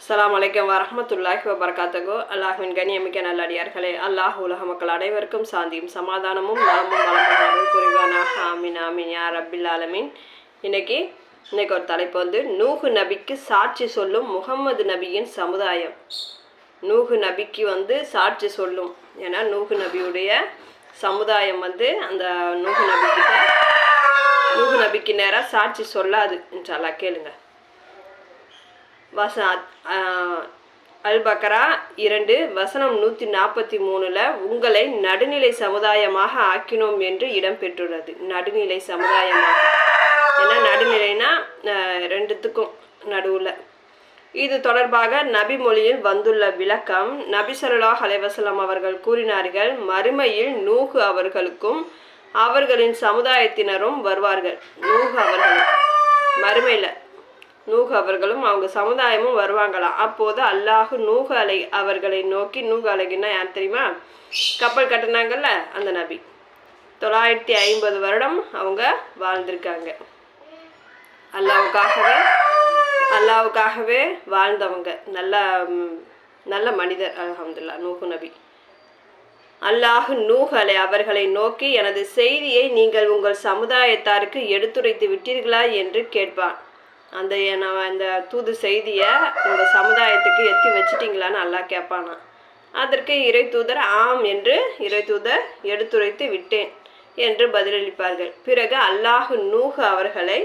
அஸ்லாம் வலைக்கம் வரஹ்மத்துல்லாஹி வபர்காத்தகோ அல்லாஹுவின் கண்ணியமிக்க நல்லடியார்களே அல்லாஹ் உலக மக்கள் அனைவருக்கும் சாந்தியும் சமாதானமும் நலமும் வளமும் புரிவானாக. இன்னைக்கு இன்னைக்கு ஒரு தலைப்பு வந்து நூகு நபிக்கு சாட்சி சொல்லும் முகம்மது நபியின் சமுதாயம். நூகு நபிக்கு வந்து சாட்சி சொல்லும். ஏன்னா நூகு நபியுடைய சமுதாயம் வந்து அந்த நூகு நபிக்கிட்ட நூகு நபிக்கு நேராக சாட்சி சொல்லாது. இன்ஷால்லா கேளுங்க. வச அல்பகரா இரண்டு வசனம் நூற்றி நாற்பத்தி மூணில் உங்களை நடுநிலை சமுதாயமாக ஆக்கினோம் என்று இடம்பெற்றுள்ளது நடுநிலை சமுதாயமாக. ஏன்னா நடுநிலைனா ரெண்டுத்துக்கும் நடுவில். இது தொடர்பாக நபி மொழியில் வந்துள்ள விளக்கம் நபி ஸல்லல்லாஹு ஹலைவசலம் அவர்கள் கூறினார்கள் மறுமையில் நூகு அவர்களுக்கும் அவர்களின் சமுதாயத்தினரும் வருவார்கள். நூகு அவர்கள் மறுமையில். நூஹ் அவர்களும் அவங்க சமுதாயமும் வருவாங்களாம் அப்போது அல்லாஹு நூக அலை அவர்களை நோக்கி நூக அலைக்குன்னா யார் தெரியுமா? கப்பல் கட்டினாங்கல்ல அந்த நபி. தொள்ளாயிரத்தி ஐம்பது வருடம் அவங்க வாழ்ந்திருக்காங்க. அல்லாவுக்காகவே அல்லாவுக்காகவே வாழ்ந்தவங்க. நல்ல நல்ல மனிதர் அலமதுல்லா நூகு நபி. அல்லாஹு நூஹ் அலை அவர்களை நோக்கி எனது செய்தியை நீங்கள் உங்கள் சமுதாயத்தாருக்கு எடுத்துரைத்து விட்டீர்களா? என்று கேட்பான். அந்த நான் அந்த தூது செய்தியை உங்கள் சமுதாயத்துக்கு எத்தி வச்சிட்டிங்களான்னு நல்லா கேட்பானா அதற்கு இறை தூதர் ஆம் என்று இறை தூதர் எடுத்துரைத்து விட்டேன் என்று பதிலளிப்பார்கள். பிறகு அல்லாஹு நூஹு அவர்களை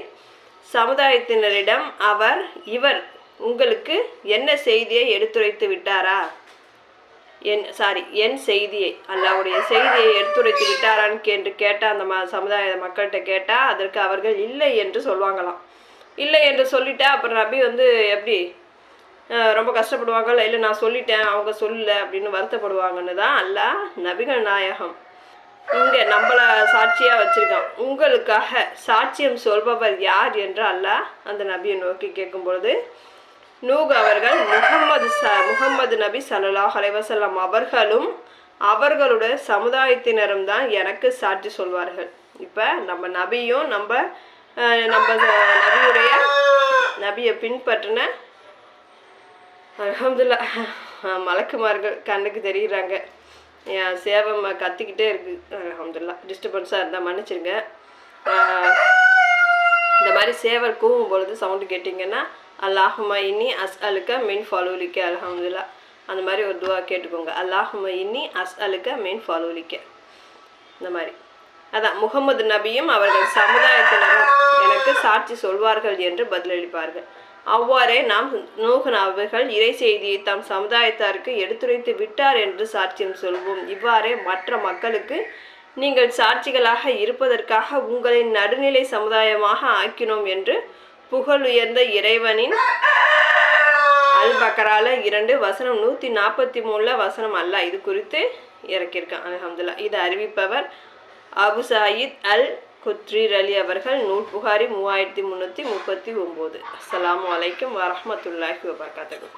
சமுதாயத்தினரிடம் அவர் இவர் உங்களுக்கு என்ன செய்தியை எடுத்துரைத்து விட்டாரா? என் சாரி என் செய்தியை அல்லாவுடைய செய்தியை எடுத்துரைத்து விட்டாரான்னு என்று கேட்டால் அந்த ம சமுதாய மக்கள்கிட்ட கேட்டால் அதற்கு அவர்கள் இல்லை என்று சொல்லுவாங்களாம் இல்லை என்று சொல்லிட்டேன். அப்புறம் நபி வந்து எப்படி ரொம்ப கஷ்டப்படுவாங்கல்ல இல்லை நான் சொல்லிட்டேன் அவங்க சொல்லல அப்படின்னு வருத்தப்படுவாங்கன்னு தான் அல்லாஹ் நபிகள் நாயகம். இங்கே நம்மளை சாட்சியாக வச்சுருக்கான். உங்களுக்காக சாட்சியம் சொல்பவர் யார் என்று அல்லாஹ் அந்த நபியை நோக்கி கேட்கும் பொழுது நூக் அவர்கள் முகம்மது ச முகம்மது நபி சல்லாஹ் அலைவசல்லாம் அவர்களும் அவர்களுடைய சமுதாயத்தினரும் தான் எனக்கு சாட்சி சொல்வார்கள். இப்போ நம்ம நபியும் நம்ம நம்ம நபியுடைய நபியை பின்பற்றின அலமதுல்லா மலக்குமார்கள் கண்ணுக்கு தெரியுறாங்க. என் சேவம் கத்திக்கிட்டே இருக்கு. அலமதுல்லா டிஸ்டர்பன்ஸாக இருந்தால் மன்னிச்சிருங்க. இந்த மாதிரி சேவல் கூவும் பொழுது சவுண்டு கேட்டிங்கன்னா அல்லாஹுமா இன்னி அஸ் அலுக்க மெயின் ஃபாலோலிக்க. அலமதுல்லா அந்த மாதிரி ஒரு துவா கேட்டுக்கோங்க. அல்லாஹுமா இன்னி அஸ் அலுக்க மெயின் ஃபாலோலிக்க. இந்த மாதிரி. அதான் முகமது நபியும் அவர்கள் சமுதாயத்தினரும் எனக்கு சாட்சி சொல்வார்கள் என்று பதிலளிப்பார்கள். அவ்வாறே நாம் நூகன் அவர்கள் இறை செய்தியை தம் சமுதாயத்தாருக்கு எடுத்துரைத்து விட்டார் என்று சாட்சியம் சொல்வோம். இவ்வாறே மற்ற மக்களுக்கு நீங்கள் சாட்சிகளாக இருப்பதற்காக உங்களை நடுநிலை சமுதாயமாக ஆக்கினோம் என்று புகழுயர்ந்த இறைவனின் அல் பக்கரால இரண்டு வசனம் நூற்றி நாற்பத்தி மூணில் வசனம் அல்ல. இது குறித்து இறக்கியிருக்கான். அலமதுல்லா இது அறிவிப்பவர் அபு சாயித் அல் குத்ரீர் அலி அவர்கள் நூல் புகாரி மூவாயிரத்தி முந்நூற்றி முப்பத்தி ஒம்பது. அஸ்ஸலாமு அலைக்கும் வரமத்துல்லாஹி வபர்காத்தகம்